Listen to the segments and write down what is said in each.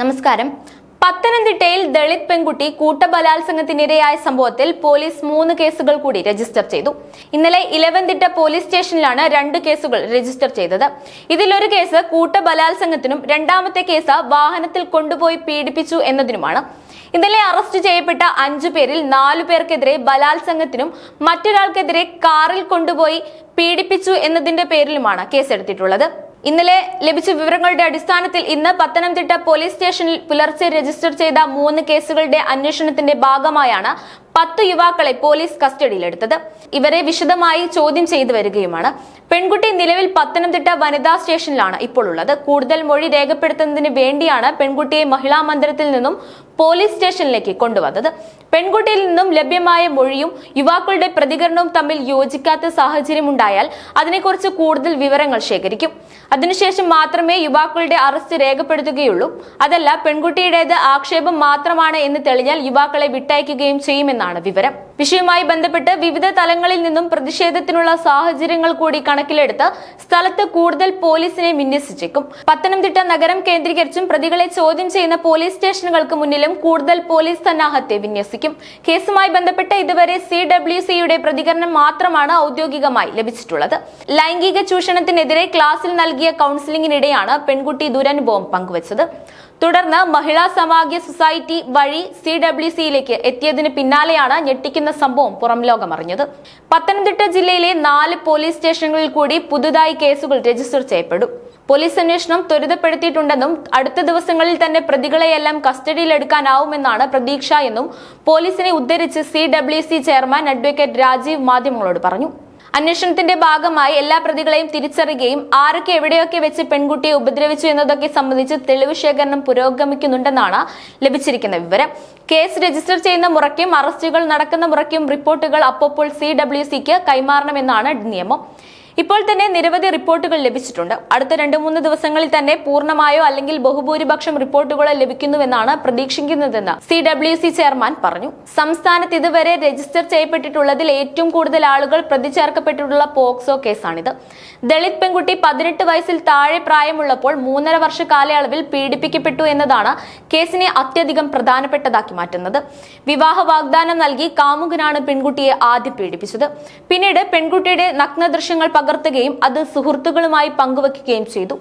നമസ്കാരം. പത്തനംതിട്ടയിൽ ദളിത് പെൺകുട്ടി കൂട്ടബലാത്സംഗത്തിനിരയായ സംഭവത്തിൽ പോലീസ് മൂന്ന് കേസുകൾ കൂടി രജിസ്റ്റർ ചെയ്തു. ഇന്നലെ ഇലവന്തിട്ട പോലീസ് സ്റ്റേഷനിലാണ് രണ്ട് കേസുകൾ രജിസ്റ്റർ ചെയ്തത്. ഇതിലൊരു കേസ് കൂട്ടബലാത്സംഗത്തിനും രണ്ടാമത്തെ കേസ് വാഹനത്തിൽ കൊണ്ടുപോയി പീഡിപ്പിച്ചു എന്നതിനുമാണ്. ഇന്നലെ അറസ്റ്റ് ചെയ്യപ്പെട്ട അഞ്ചു പേരിൽ നാലു പേർക്കെതിരെ ബലാത്സംഗത്തിനും മറ്റൊരാൾക്കെതിരെ കാറിൽ കൊണ്ടുപോയി പീഡിപ്പിച്ചു എന്നതിന്റെ പേരിലുമാണ് കേസെടുത്തിട്ടുള്ളത്. ഇന്നലെ ലഭിച്ച വിവരങ്ങളുടെ അടിസ്ഥാനത്തിൽ ഇന്ന് പത്തനംതിട്ട പോലീസ് സ്റ്റേഷനിൽ പുലർച്ചെ രജിസ്റ്റർ ചെയ്ത മൂന്ന് കേസുകളുടെ അന്വേഷണത്തിന്റെ ഭാഗമായാണ് പത്ത് യുവാക്കളെ പോലീസ് കസ്റ്റഡിയിലെടുത്തത്. ഇവരെ വിശദമായി ചോദ്യം ചെയ്തു വരികയുമാണ്. പെൺകുട്ടി നിലവിൽ പത്തനംതിട്ട വനിതാ സ്റ്റേഷനിലാണ് ഇപ്പോൾ ഉള്ളത് കൂടുതൽ മൊഴി രേഖപ്പെടുത്തുന്നതിന് വേണ്ടിയാണ് പെൺകുട്ടിയെ മഹിളാ മന്ദിരത്തിൽ നിന്നും പോലീസ് സ്റ്റേഷനിലേക്ക് കൊണ്ടുവന്നത്. പെൺകുട്ടിയിൽ നിന്നും ലഭ്യമായ മൊഴിയും യുവാക്കളുടെ പ്രതികരണവും തമ്മിൽ യോജിക്കാത്ത സാഹചര്യം ഉണ്ടായാൽ അതിനെക്കുറിച്ച് കൂടുതൽ വിവരങ്ങൾ ശേഖരിക്കും. അതിനുശേഷം മാത്രമേ യുവാക്കളുടെ അറസ്റ്റ് രേഖപ്പെടുത്തുകയുള്ളൂ. അതല്ല പെൺകുട്ടിയുടേത് ആക്ഷേപം മാത്രമാണ് എന്ന് തെളിഞ്ഞാൽ യുവാക്കളെ വിട്ടയക്കുകയും ചെയ്യുമെന്നാണ് വിവരം. വിഷയവുമായി ബന്ധപ്പെട്ട് വിവിധ തലങ്ങളിൽ നിന്നും പ്രതിഷേധത്തിനുള്ള സാഹചര്യങ്ങൾ കൂടി കണക്കിലെടുത്ത് സ്ഥലത്ത് കൂടുതൽ പോലീസിനെ വിന്യസിച്ചേക്കും. പത്തനംതിട്ട നഗരം കേന്ദ്രീകരിച്ചും പ്രതികളെ ചോദ്യം ചെയ്യുന്ന പോലീസ് സ്റ്റേഷനുകൾക്ക് മുന്നിലും കൂടുതൽ പോലീസ് സന്നാഹത്തെ വിന്യസിക്കും. കേസുമായി ബന്ധപ്പെട്ട് ഇതുവരെ സി ഡബ്ല്യു സിയുടെ പ്രതികരണം മാത്രമാണ് ഔദ്യോഗികമായി ലഭിച്ചിട്ടുള്ളത്. ലൈംഗിക ചൂഷണത്തിനെതിരെ ക്ലാസിൽ നൽകിയ കൗൺസിലിംഗിനിടെയാണ് പെൺകുട്ടി ദുരനുഭവം പങ്കുവച്ചത്. തുടർന്ന് മഹിളാ സമാഗ്യ സൊസൈറ്റി വഴി സി ഡബ്ല്യു സിയിലേക്ക് എത്തിയതിന് പിന്നാലെയാണ് ഞെട്ടിക്കുന്ന സംഭവം പുറം ലോകമറിഞ്ഞത്. പത്തനംതിട്ട ജില്ലയിലെ നാല് പോലീസ് സ്റ്റേഷനുകളിൽ കൂടി പുതുതായി കേസുകൾ രജിസ്റ്റർ ചെയ്യപ്പെടും പോലീസ് അന്വേഷണം ത്വരിതപ്പെടുത്തിയിട്ടുണ്ടെന്നും അടുത്ത ദിവസങ്ങളിൽ തന്നെ പ്രതികളെയെല്ലാം കസ്റ്റഡിയിലെടുക്കാനാവുമെന്നാണ് പ്രതീക്ഷ എന്നും പോലീസിനെ ഉദ്ധരിച്ച് C W C chairman advocate Rajeev മാധ്യമങ്ങളോട് പറഞ്ഞു. അന്വേഷണത്തിന്റെ ഭാഗമായി എല്ലാ പ്രതികളെയും തിരിച്ചറിയുകയും ആരൊക്കെ എവിടെയൊക്കെ വെച്ച് പെൺകുട്ടിയെ ഉപദ്രവിച്ചു എന്നതൊക്കെ സംബന്ധിച്ച് തെളിവ് ശേഖരണം പുരോഗമിക്കുന്നുണ്ടെന്നാണ് ലഭിച്ചിരിക്കുന്ന വിവരം. കേസ് രജിസ്റ്റർ ചെയ്യുന്ന മുറയ്ക്കും അറസ്റ്റുകൾ നടക്കുന്ന മുറയ്ക്കും റിപ്പോർട്ടുകൾ അപ്പോൾ സി ഡബ്ല്യു സിക്ക് കൈമാറണമെന്നാണ് നിയമം. ഇപ്പോൾ തന്നെ നിരവധി റിപ്പോർട്ടുകൾ ലഭിച്ചിട്ടുണ്ട്. അടുത്ത രണ്ട് മൂന്ന് ദിവസങ്ങളിൽ തന്നെ പൂർണമായോ അല്ലെങ്കിൽ ബഹുഭൂരിപക്ഷം റിപ്പോർട്ടുകളോ ലഭിക്കുന്നുവെന്നാണ് പ്രതീക്ഷിക്കുന്നതെന്ന് സി ഡബ്ല്യു സി ചെയർമാൻ പറഞ്ഞു. സംസ്ഥാനത്ത് ഇതുവരെ രജിസ്റ്റർ ചെയ്യപ്പെട്ടിട്ടുള്ളതിൽ ഏറ്റവും കൂടുതൽ ആളുകൾ പ്രതിചേർക്കപ്പെട്ടിട്ടുള്ള പോക്സോ കേസാണിത്. ദളിത് പെൺകുട്ടി പതിനെട്ട് വയസ്സിൽ താഴെ പ്രായമുള്ളപ്പോൾ മൂന്നര വർഷ കാലയളവിൽ പീഡിപ്പിക്കപ്പെട്ടു എന്നതാണ് കേസിനെ അത്യധികം പ്രധാനപ്പെട്ടതാക്കി മാറ്റുന്നത്. വിവാഹ വാഗ്ദാനം നൽകി കാമുകനാണ് പെൺകുട്ടിയെ ആദ്യം പീഡിപ്പിച്ചത്. പിന്നീട് പെൺകുട്ടിയുടെ നഗ്ന ദൃശ്യങ്ങൾ പകർത്തുകയും അത് സുഹൃത്തുക്കളുമായി പങ്കുവയ്ക്കുകയും ചെയ്തു.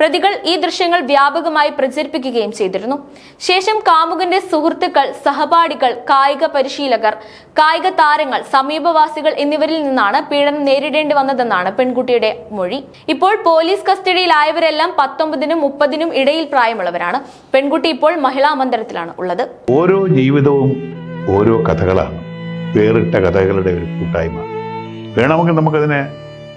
പ്രതികൾ ഈ ദൃശ്യങ്ങൾ വ്യാപകമായി പ്രചരിപ്പിക്കുകയും ചെയ്തിരുന്നു. ശേഷം കാമുകന്റെ സുഹൃത്തുക്കൾ സഹപാഠികൾ കായിക പരിശീലകർ കായിക താരങ്ങൾ സമീപവാസികൾ എന്നിവരിൽ നിന്നാണ് പീഡനം നേരിടേണ്ടി വന്നതെന്നാണ് പെൺകുട്ടിയുടെ മൊഴി. ഇപ്പോൾ പോലീസ് കസ്റ്റഡിയിലായവരെല്ലാം പത്തൊമ്പതിനും മുപ്പതിനും ഇടയിൽ പ്രായമുള്ളവരാണ്. പെൺകുട്ടി ഇപ്പോൾ മഹിളാ മന്ദിരത്തിലാണ് ഉള്ളത്. ഓരോ ജീവിതവും ഓരോ കഥകളാണ്. വേറിട്ട കഥകളുടെ ഒരു കൂട്ടായ്മ. വേണമെങ്കിൽ നമുക്കതിനെ